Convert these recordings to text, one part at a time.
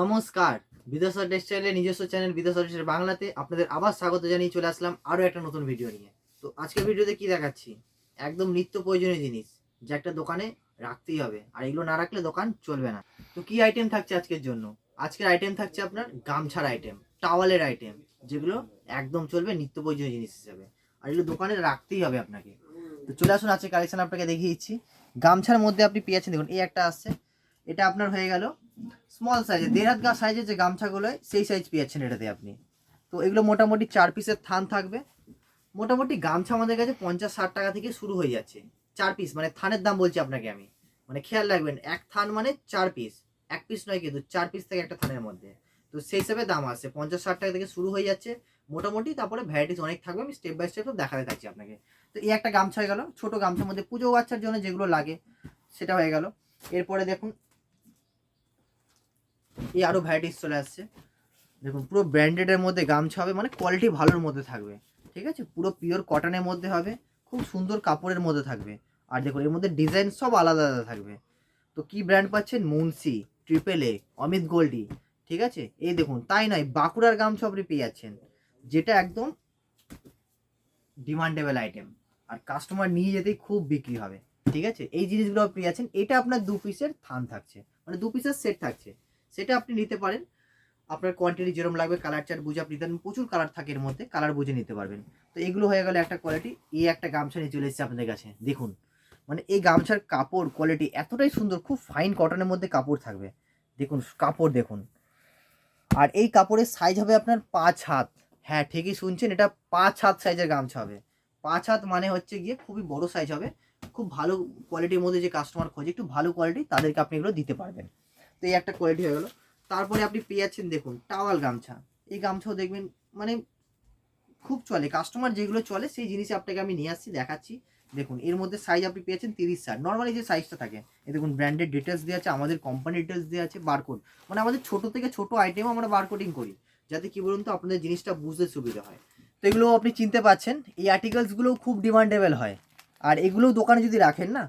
নমস্কার বিদেশ টেক্সটাইলের নিজস্ব চ্যানেল বিদেশ টেক্সটাইল বাংলাতে আপনাদের আবার স্বাগত জানিয়ে চলে আসলাম আরও একটা নতুন ভিডিও নিয়ে। তো আজকের ভিডিওতে কি দেখাচ্ছি? একদম নিত্য প্রয়োজনীয় জিনিস, যা একটা দোকানে রাখতেই হবে, আর এগুলো না রাখলে দোকান চলবে না। তো কি আইটেম থাকছে আজকের জন্য? আজকের আইটেম থাকছে আপনার গামছার আইটেম টাওয়ালের আইটেম যেগুলো একদম চলবে নিত্য প্রয়োজনীয় জিনিস হিসেবে। আর এগুলো দোকানে রাখতেই হবে আপনাকে। তো চলে আসুন আজকে কালেকশন আপনাকে দেখিয়ে দিচ্ছি। গামছার মধ্যে আপনি পেয়েছেন দেখুন, এই একটা আসছে। এটা আপনার হয়ে গেল স্মল সাইজের দেড় হাত সাইজের যে গামছাগুলো, সেই সাইজ পেয়েছেন এটাতে আপনি। তো এগুলো মোটামুটি চার পিসের থান থাকবে। মোটামুটি গামছা আমাদের কাছে পঞ্চাশ, ষাট টাকা থেকে শুরু হয়ে যাচ্ছে। চার পিস মানে থানের দাম বলছি আপনাকে আমি। মানে খেয়াল রাখবেন, এক থান মানে চার পিস এক পিস নয় কিন্তু চার পিস থেকে একটা থানের মধ্যে। তো সেই হিসাবে দাম আছে পঞ্চাশ, ষাট টাকা থেকে শুরু হয়ে যাচ্ছে। মোটামুটি তারপরে ভ্যারাইটিস অনেক থাকবে। আমি স্টেপ বাই স্টেপ দেখাতে থাকছি আপনাকে। তো এই একটা গামছা হয়ে গেল। ছোট গামছার মধ্যে পুজো বাচ্চার জন্য যেগুলো লাগে, সেটা হয়ে গেল। এরপরে দেখুন এই আরও ভ্যারাইটিস চলে আসছে। দেখুন, পুরো ব্র্যান্ডেডের মধ্যে গামছা হবে মানে কোয়ালিটি ভালোর মধ্যে থাকবে। ঠিক আছে? পুরো পিওর কটনের মধ্যে হবে, খুব সুন্দর কাপড়ের মধ্যে থাকবে। আর দেখুন, এর মধ্যে ডিজাইন সব আলাদা আলাদা থাকবে। তো কি ব্র্যান্ড পাচ্ছেন? Munshi triple A Amit Goldy. ঠিক আছে? এই দেখুন, তাই নয়, বাঁকুড়ার গামছা আপনি পেয়ে যাচ্ছেন। যেটা একদম ডিমান্ডেবল আইটেম আর কাস্টমার নিয়ে যেতেই খুব বিক্রি হবে। ঠিক আছে? এই জিনিসগুলো পেয়ে যাচ্ছেন। এটা আপনার দু পিসের থান থাকছে। মানে দু পিসের সেট থাকছে। সেটা আপনি নিতে পারেন। আপনার কোয়ান্টিটি যেরকম লাগবে কালার চার্ট বুঝে আপনি দেন, প্রচুর কালার থাকে এর মধ্যে কালার বুঝে নিতে পারবেন। তো এগুলো হয়ে গেল একটা কোয়ালিটি এই একটা গামছা নিয়ে চলে এসেছে আপনাদের কাছে, দেখুন। মানে এই গামছার কাপড় কোয়ালিটি এতটাই সুন্দর, খুব ফাইন কটনের মধ্যে কাপড় থাকবে। দেখুন, কাপড় দেখুন। আর এই কাপড়ের সাইজ হবে আপনার পাঁচ হাত। হ্যাঁ ঠিকই শুনছেন, এটা পাঁচ হাত সাইজের গামছা হবে। পাঁচ হাত মানে হচ্ছে গিয়ে খুবই বড় সাইজ হবে। খুব ভালো কোয়ালিটির মধ্যে যে কাস্টমার খোঁজে, একটু ভালো কোয়ালিটি তাদেরকে আপনি এগুলো দিতে পারবেন। তো এই একটা কোয়ালিটি হয়ে গেলো। তারপরে আপনি পেয়ে যাচ্ছেন দেখুন টাওয়াল গামছা। এই গামছাও দেখবেন মানে খুব চলে। কাস্টমার যেগুলো চলে, সেই জিনিস আপনাকে আমি নিয়ে আসছি, দেখাচ্ছি। দেখুন, এর মধ্যে সাইজ আপনি পেয়েছেন তিরিশ ষাট। নর্মালি যে সাইজটা থাকে, এই দেখুন ব্র্যান্ডেড ডিটেলস দেওয়া আছে, আমাদের কোম্পানি ডিটেলস দেওয়া আছে বারকোড মানে আমাদের ছোট থেকে ছোট আইটেমও আমরা বারকোডিং করি, যাতে কি বলুন তো, আপনাদের জিনিসটা বুঝতে সুবিধা হয়। তো এগুলো আপনি চিনতে পাচ্ছেন, এই আর্টিকেলসগুলোও খুব ডিমান্ডেবল হয়। আর এগুলোও দোকানে যদি রাখেন না,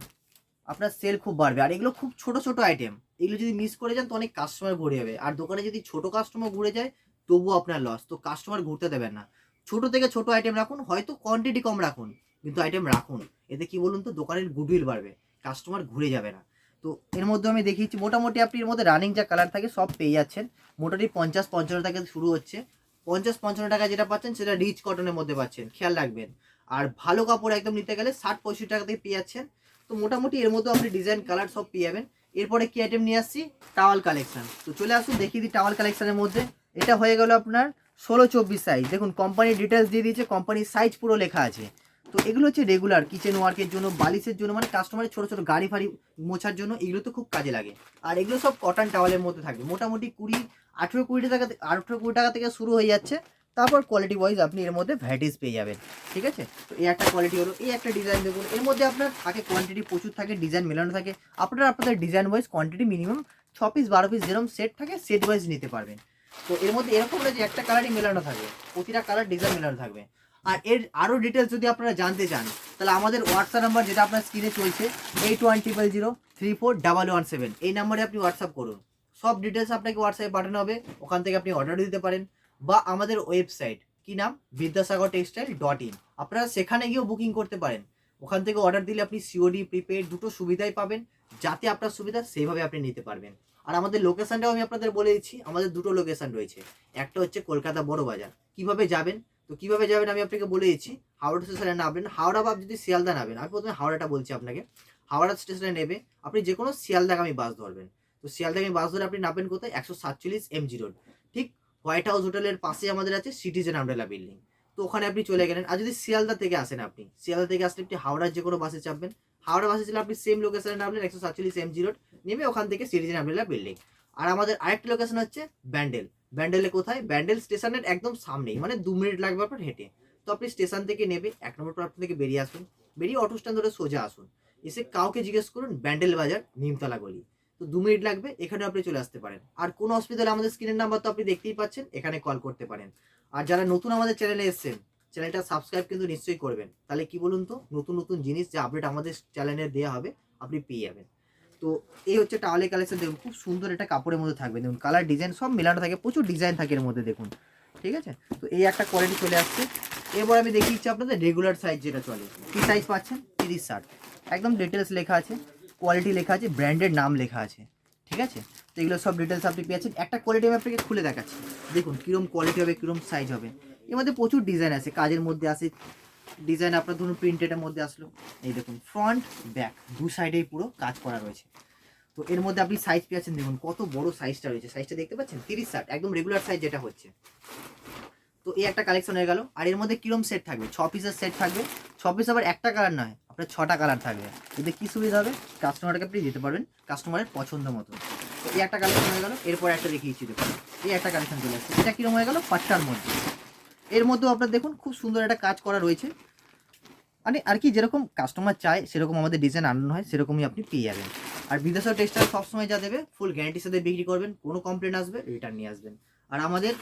আপনার সেল খুব বাড়বে। আর এগুলো খুব ছোট ছোট আইটেম এগুলো যদি মিস করে যান তো অনেক কাস্টমার ঘুরে যাবে। আর দোকানে যদি ছোট কাস্টমার ঘুরে যায়, তবুও আপনার লস তো কাস্টমার ঘুরতে দেবেন না। ছোট থেকে ছোট আইটেম রাখুন, হয়তো কোয়ান্টিটি কম রাখুন, কিন্তু আইটেম রাখুন। এতে কি বলুন তো, দোকানের গুডউইল বাড়বে কাস্টমার ঘুরে যাবে না। তো এর মধ্যে আমি দেখিয়েছি, মোটামুটি আপনি এর মধ্যে রানিং যা কালার থাকে সব পেয়ে যাচ্ছেন। মোটামুটি পঞ্চাশ, পঞ্চান্ন টাকা শুরু হচ্ছে। পঞ্চাশ, পঞ্চান্ন টাকা যেটা পাচ্ছেন, সেটা রিচ কটনের মধ্যে পাচ্ছেন, খেয়াল রাখবেন। আর ভালো কাপড় একদম নিতে গেলে ষাট, পঁয়ষট্টি টাকা থেকে পেয়ে যাচ্ছেন। তো মোটামুটি এর মধ্যে আপনি ডিজাইন কালার সব পেয়ে যাবেন। এরপরে কি আইটেম নিয়ে আসছি? টাওয়াল কালেকশন তো চলে আসুন, দেখিয়ে দিই টাওয়াল কালেকশনের মধ্যে। এটা হয়ে গেল আপনার ষোলো চব্বিশ সাইজ দেখুন কোম্পানির ডিটেলস দিয়ে দিয়েছে কোম্পানির সাইজ পুরো লেখা আছে। তো এগুলো হচ্ছে রেগুলার কিচেন ওয়ার্কের জন্য, বালিশের জন্য মানে কাস্টমারের ছোটো ছোটো গাড়ি ফাড়ি মোছার জন্য, এগুলো তো খুব কাজে লাগে। আর এগুলো সব কটন টাওয়ালের মধ্যে থাকবে। মোটামুটি কুড়ি, আঠেরো কুড়ি টাকা আঠেরো কুড়ি টাকা থেকে শুরু হয়ে যাচ্ছে। তারপর কোয়ালিটি ওয়াইজ আপনি এর মধ্যে ভ্যারাইটিস পেয়ে যাবেন, ঠিক আছে? তো এই একটা কোয়ালিটি হলো, এই একটা ডিজাইন দেখুন, এর মধ্যে আপনার থাকে কোয়ান্টিটি প্রচুর থাকে ডিজাইন মেলানো থাকে, আপনারা আপনাদের ডিজাইন ওয়াইজ কোয়ান্টিটি মিনিমাম ছ পিস বারো পিস যেরকম সেট থাকে সেট ওয়াইজ নিতে পারবেন। তো এর মধ্যে এরকম যে একটা কালারই মেলানো থাকবে, প্রতিটা কালার ডিজাইন মেলানো থাকবে। আর এর আরও ডিটেলস যদি আপনারা জানতে চান, তাহলে আমাদের হোয়াটসঅ্যাপ নাম্বার যেটা আপনার স্ক্রিনে চলছে eight one triple zero three four double one seven এই নাম্বারে আপনি হোয়াটসঅ্যাপ করুন। সব ডিটেলস আপনাকে হোয়াটসঅ্যাপে পাঠানো হবে, ওখান থেকে আপনি অর্ডার দিতে পারেন। বা আমাদের ওয়েবসাইট কি নাম? বিদ্যাসাগর টেক্সটাইল ডট ইন আপনারা সেখানে গিয়েও বুকিং করতে পারেন। ওখান থেকে অর্ডার দিলে আপনি সিওডি প্রিপেড দুটো সুবিধাই পাবেন, যাতে আপনার সুবিধা সেইভাবে আপনি নিতে পারবেন। আর আমাদের লোকেশানটাও আমি আপনাদের বলে দিচ্ছি, আমাদের দুটো লোকেশন রয়েছে। একটা হচ্ছে কলকাতা বড় বাজার। কীভাবে যাবেন? তো কীভাবে যাবেন আমি আপনাকে বলে দিচ্ছি, হাওড়া স্টেশনে নামবেন। হাওড়া বা যদি শিয়ালদা নামবেন আমি প্রথমে হাওড়াটা বলছি আপনাকে। হাওড়া স্টেশনে নেবে, আপনি যে কোনো শিয়ালদাগামী বাস ধরবেন। তো শিয়ালদাগামী বাস ধরে আপনি নামবেন কোথায়? একশো সাতচল্লিশ এমজি রোড ঠিক হোয়াইট হাউস হোটেলের পাশে আমাদের আছে সিটিজেন আমরেলা বিল্ডিং। তো ওখানে আপনি চলে গেলেন। আর যদি শিয়ালদা থেকে আসেন আপনি, শিয়ালদা থেকে আসলে আপনি হাওড়ার যে কোনো বাসে চাপবেন। হাওড়া বাসে ছিল আপনি সেম লোকেশনে নামলেন, একশো সাতচল্লিশ এমজি রোড নেমে ওখান থেকে সিটিজেন আমরেলা বিল্ডিং। আর আমাদের আরেকটা লোকেশন হচ্ছে ব্যান্ডেল। ব্যান্ডেলে কোথায়? ব্যান্ডেল স্টেশনের একদম সামনেই মানে দু মিনিট লাগবে আপনার হেঁটে। তো আপনি স্টেশন থেকে নেবে এক নম্বর প্ল্যাটফর্ম থেকে বেরিয়ে আসুন। বেরিয়ে অটো স্ট্যান্ড ধরে সোজা আসুন। এসে কাউকে জিজ্ঞেস করুন ব্যান্ডেল বাজার নিমতলা গলি। তো দু মিনিট লাগবে এখানে আপনি চলে আসতে পারেন। আর কোনো অসুবিধা হলে আমাদের স্ক্রিনের নাম্বার তো আপনি দেখতেই পাচ্ছেন, এখানে কল করতে পারেন। আর যারা নতুন আমাদের চ্যানেলে এসেছেন চ্যানেলটা সাবস্ক্রাইব কিন্তু নিশ্চয়ই করবেন। তাহলে কি বলুন তো, নতুন নতুন জিনিস যে আপডেট আমাদের চ্যানেলে দেওয়া হবে, আপনি পেয়ে যাবেন। তো এই হচ্ছে টাওয়ালের কালেকশন দেখুন, খুব সুন্দর একটা কাপড়ের মধ্যে থাকবে। দেখুন কালার ডিজাইন সব মেলানো থাকে, প্রচুর ডিজাইন থাকে এর মধ্যে, দেখুন। ঠিক আছে? তো এই একটা কোয়ালিটি চলে আসছে। এবার আমি দেখিয়েছি আপনাদের রেগুলার সাইজ যেটা চলে। কী সাইজ পাচ্ছেন? তিরিশ ষাট। একদম ডিটেলস লেখা আছে। কোয়ালিটি লেখা আছে ব্র্যান্ডের নাম লেখা আছে, ঠিক আছে? তো এগুলো সব ডিটেলস আপনি পেয়েছেন একটা কোয়ালিটি আমি আপনাকে খুলে দেখাচ্ছি। দেখুন কীরকম কোয়ালিটি হবে কীরকম সাইজ হবে। এর মধ্যে প্রচুর ডিজাইন আছে, কাজের মধ্যে আসে ডিজাইন আপনার ধরুন প্রিন্টেডের মধ্যে আসলো। এই দেখুন ফ্রন্ট ব্যাক দু সাইডেই পুরো কাজ করা রয়েছে। তো এর মধ্যে আপনি সাইজ পেয়েছেন দেখুন কত বড় সাইজটা রয়েছে। সাইজটা দেখতে পাচ্ছেন? তিরিশ ষাট, একদম রেগুলার সাইজ যেটা হচ্ছে। তো এই একটা কালেকশন হয়ে গেল। আর এর মধ্যে কিরম সেট থাকবে? ছ পিসের সেট থাকবে। ছ পিস আবার একটা কালার নয় আপনার ছটা কালার থাকবে। এতে কী সুবিধা হবে? কাস্টমারকে আপনি দিতে পারবেন কাস্টমারের পছন্দ মতো। তো এই একটা কালেকশন হয়ে গেল, এরপর একটা দেখিয়েছি দেখুন। এই একটা কালেকশন চলে আসছে এটা কীরকম হয়ে গেল? পাঁচটার মধ্যে। এর মধ্যেও আপনার দেখুন, খুব সুন্দর একটা কাজ করা রয়েছে। মানে আর কি, যেরকম কাস্টমার চায়, সেরকম আমাদের ডিজাইন আনানো হয়, সেরকমই আপনি পেয়ে যাবেন। আর বিদেশের টেক্সটাইল সবসময় যা দেবে ফুল গ্যারান্টির সাথে বিক্রি করবেন, কোনো কমপ্লেন আসবে রিটার্ন নিয়ে আসবেন। আর আমাদের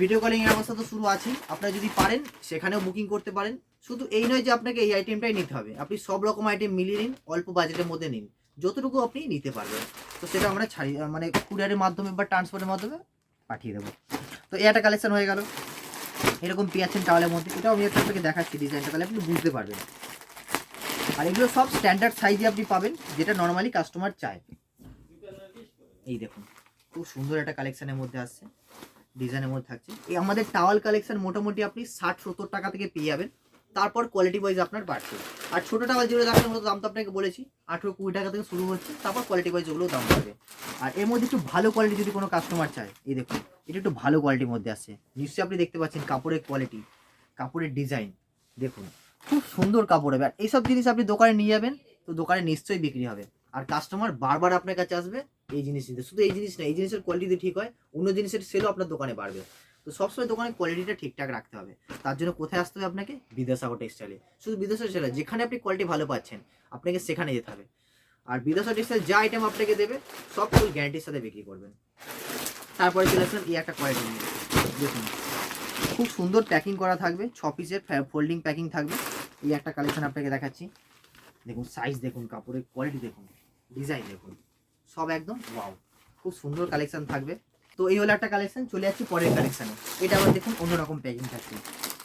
ভিডিও কলিংয়ের অবস্থা তো শুরু আছে আপনারা যদি পারেন, সেখানেও বুকিং করতে পারেন। শুধু এই নয় যে আপনাকে এই আইটেমটাই নিতে হবে। আপনি সব রকম আইটেম মিলিয়ে নিন, অল্প বাজেটের মধ্যে নিন। যতটুকু আপনি নিতে পারবেন। তো সেটা আমরা ছাড়ি মানে কুরিয়ারের মাধ্যমে বা ট্রান্সপোর্টের মাধ্যমে পাঠিয়ে দেবো। তো এই একটা কালেকশন হয়ে গেল। এরকম পেয়েছেন টাওয়ালের মধ্যে। এটাও আমি একটা আপনাকে দেখাচ্ছি ডিজাইনটা তাহলে আপনি বুঝতে পারবেন। আর এগুলো সব স্ট্যান্ডার্ড সাইজে আপনি পাবেন, যেটা নর্মালি কাস্টমার চায়। এই দেখুন, খুব সুন্দর একটা কালেকশনের মধ্যে আসছে। ডিজাইনের মধ্যে থাকছে। এই আমাদের টাওয়াল কালেকশন মোটামুটি আপনি ষাট সত্তর টাকা থেকে পেয়ে যাবেন। তারপর কোয়ালিটি ওয়াইজ আপনার বাড়ছে। আর ছোটো টাওয়াল যেগুলো দেখেন ওগুলো দাম তো আপনাকে বলেছি, আঠেরো কুড়ি টাকা থেকে শুরু হচ্ছে, তারপর কোয়ালিটি ওয়াইজ ওগুলো দাম পাবে আর এর মধ্যে একটু ভালো কোয়ালিটি যদি কোনো কাস্টমার চায়, এই দেখুন, এটা একটু ভালো কোয়ালিটির মধ্যে আসছে। নিশ্চয়ই আপনি দেখতে পাচ্ছেন কাপড়ের কোয়ালিটি কাপড়ের ডিজাইন দেখুন, খুব সুন্দর কাপড় হবে। আর এইসব জিনিস আপনি দোকানে নিয়ে যাবেন, তো দোকানে নিশ্চয়ই বিক্রি হবে। আর কাস্টমার বারবার আপনার কাছে আসবে, এই জিনিস নিতে। শুধু এই জিনিস না, এই জিনিসের কোয়ালিটি যদি ঠিক হয়, অন্য জিনিসের সেলও আপনার দোকানে বাড়বে। তো সবসময় দোকানের কোয়ালিটিটা ঠিকঠাক রাখতে হবে। তার জন্য কোথায় আসতে হবে আপনাকে? বিদ্যাসাগর টেক্সটাইলে শুধু বিদ্যাসাগর টেক্সটাইল যেখানে আপনি কোয়ালিটি ভালো পাচ্ছেন, আপনাকে সেখানে যেতে হবে। আর বিদ্যাসাগর টেক্সটাইল যা আইটেম আপনাকে দেবে, সব ফুল গ্যারান্টির সাথে বিক্রি করবেন। তারপরে চলে আসবেন এই একটা কোয়ালিটি নিয়ে। দেখুন, খুব সুন্দর প্যাকিং করা থাকবে, ছ পিসের ফোল্ডিং প্যাকিং থাকবে। এই একটা কালেকশন আপনাকে দেখাচ্ছি। দেখুন সাইজ দেখুন, কাপড়ের কোয়ালিটি দেখুন ডিজাইন দেখুন, সব একদম ওয়াও খুব সুন্দর কালেকশন থাকবে। তো এই হলো একটা কালেকশন চলে যাচ্ছি পরের কালেকশানে এটা আবার দেখুন অন্যরকম প্যাকিং থাকছে।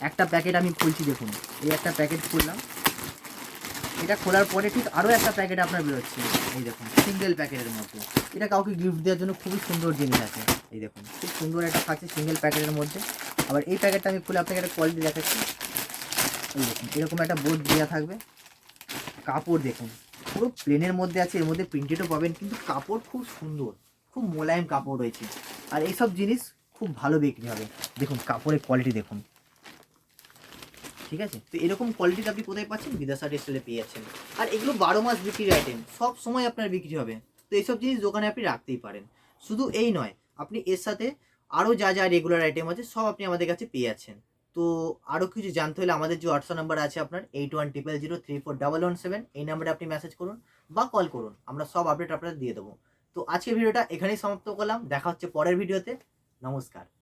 একটা প্যাকেট আমি খুলছি দেখুন। এই একটা প্যাকেট খুললাম। এটা খোলার পরে ঠিক আরও একটা প্যাকেট আপনার বেরোচ্ছে। এই দেখুন সিঙ্গেল প্যাকেটের মধ্যে। এটা কাউকে গিফট দেওয়ার জন্য খুবই সুন্দর জিনিস আছে। এই দেখুন, খুব সুন্দর একটা থাকছে সিঙ্গেল প্যাকেটের মধ্যে। আবার এই প্যাকেটটা আমি খুলে আপনাকে একটা কোয়ালিটি দেখাচ্ছি। এই দেখুন, এরকম একটা বোর্ড দেওয়া থাকবে। কাপড় দেখুন, পুরো প্লেনের মধ্যে আছে, এর মধ্যে প্রিন্টেডও পাবেন, কিন্তু কাপড় খুব সুন্দর। খুব মোলায়েম কাপড় রয়েছে। আর এইসব জিনিস খুব ভালো বিক্রি হবে। দেখুন, কাপড়ের কোয়ালিটি দেখুন। ঠিক আছে? তো এরকম কোয়ালিটি আপনি কোথায় পাচ্ছেন? বিদাসা টেক্সটাইলে পেয়ে যাচ্ছেন। আর এগুলো বারো মাস বিক্রির আইটেম সব সময় আপনার বিক্রি হবে। তো এইসব জিনিস দোকানে আপনি রাখতেই পারেন। শুধু এই নয়, আপনি এর সাথে আরও যা যা রেগুলার আইটেম আছে, সব আপনি আমাদের কাছে পেয়ে যাচ্ছেন। তো আরও কিছু জানতে হলে আমাদের যে হোয়াটসঅ্যাপ নাম্বার আছে আপনার eight one triple zero three four double one seven এই নাম্বারে আপনি মেসেজ করুন বা কল করুন। আমরা সব আপডেট আপনাদের দিয়ে দেবো। তো আজকের ভিডিওটা এখানেই সমাপ্ত করলাম। দেখা হচ্ছে পরের ভিডিওতে। নমস্কার।